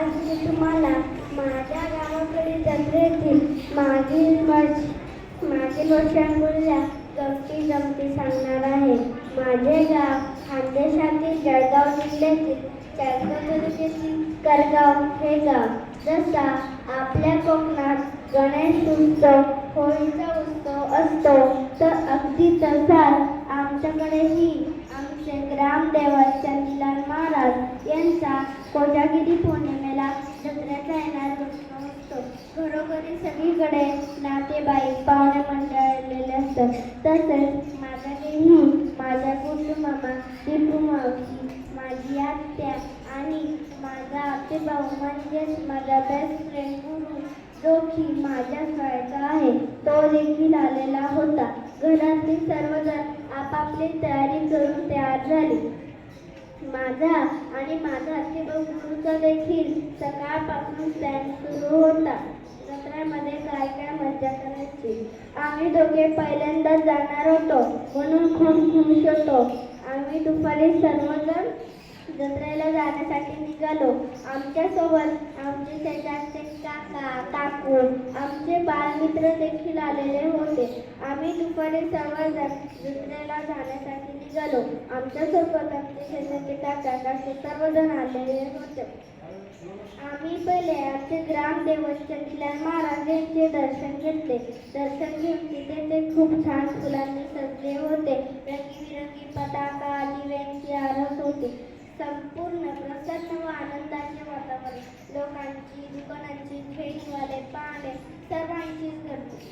आज मी तुम्हाला माझ्या गावाकडे जत्रेतील मागील वर्ष मागील वर्षांपूर्वीला गमती गमती सांगणार आहे. माझे गाव खानदेशातील जळगाव जिल्ह्यातील जळगाव तालुक्यातील करगाव हे गाव. जसा आपल्या कोकणात गणेश उत्सव होळीचा उत्सव असतो तर अगदी तसाच आमच्याकडेही आमचे ग्रामदेवत कोजागिरी पौर्णिमेला जत्रेचा येणार उत्सव असतो. घरोघरी सगळीकडे नातेबाई पाहुणे मंडळलेले असतात. तसेच माझ्या घरी माझ्या कुटुंबामा टिपू मावशी माझी आत्या आणि माझा आते भाऊ म्हणजेच माझा बेस्ट फ्रेंड गुरु जो की माझ्या शाळेचा आहे तो देखील आलेला होता. घरातील सर्वजण आपापली तयारी करून तयार झाली. माझा आणि माझा आतेभाऊ देखील सकाळपासून प्लॅन सुरू होता. जत्रेमध्ये काय काय मजा करायची? आम्ही दोघे पहिल्यांदाच जाणार होतो. म्हणून खूप खुश होतो. आम्ही दुपारी सर्वजण जत्रेला जाण्यासाठी निघालो. आमच्यासोबत आमचे शेजारचे काका काकू आमचे बालमित्र देखील आलेले होते. आम्ही दुपारी सर्व जत्रेला जाण्यासाठी निघालो. आमच्यासोबत आमचे शेजारचे काका काकू सर्वजण आलेले होते. आम्ही पहिले आमचे ग्रामदेवत चंदीलाल महाराज यांचे दर्शन घेतले. दर्शन घेऊन तिथे ते खूप छान फुलांनी सजले होते. रंगीबिरंगी पताका दिव्यांची आरस होती. संपूर्ण प्रसन्न व आनंदाचे वातावरण. लोकांची दुकानांची खेळीवाले पाहणे सर्वांचीच गर्दी.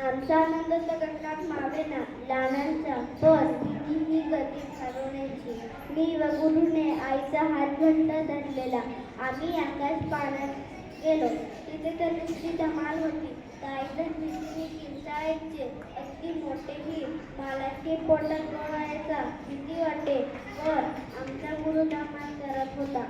आमचा आनंद तर मावेना लहानांचा पण ही गती ठरवण्याची. मी व गुरुने आईचा हात घट्ट धरलेला. आम्ही आकाश पाण्यात गेलो. तिथे तर नुसती धमाल होती. काही भीतीने किंचाळायचे अगदी मोठेही मालाचे पोटात गोळायचा भीती वाटे वर आमचा गुरु धमाल करत होता.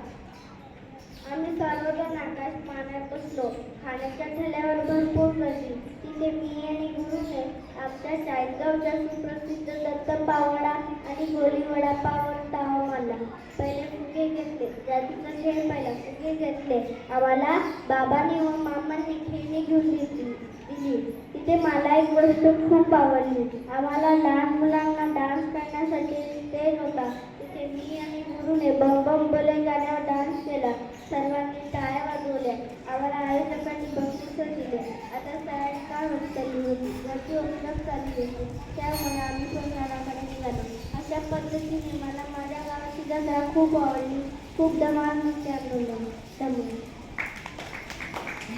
आम्ही सर्वजण आकाश पाण्यात बसलो. खाण्याच्या ठेल्यावर भरपूर गर्दी. तिथे मी आणि गुरुने आमच्या चाळीसगावच्या सुप्रसिद्ध दत्त पावडा आणि गोली वडापावर ताव मारला पहिले फुगे घेतले जातीचा खेळ पहिला फुगे घेतले. आम्हाला बाबांनी व मामांनी खेळणी घेऊन दिली. दिली. तिथे मला एक गोष्ट खूप आवडली. आम्हाला लहान मुलांना डान्स करण्यासाठी स्टेज होता तिथे मी आणि गुरुने बम बम बोले गाण्यावर डान्स केला सर्वांनी टाळ्या वाजवल्या आम्हाला आयोजकांनी बक्षीस दिले. आता सायंकाळ होत चालली होती गर्दी ओळख चालली होती. त्यामुळे आम्ही पण घराकडे निघालो. अशा पद्धतीने मला माझ्या गावाची जत्रा खूप आवडली. खूप धमाल मस्ती त्यामुळे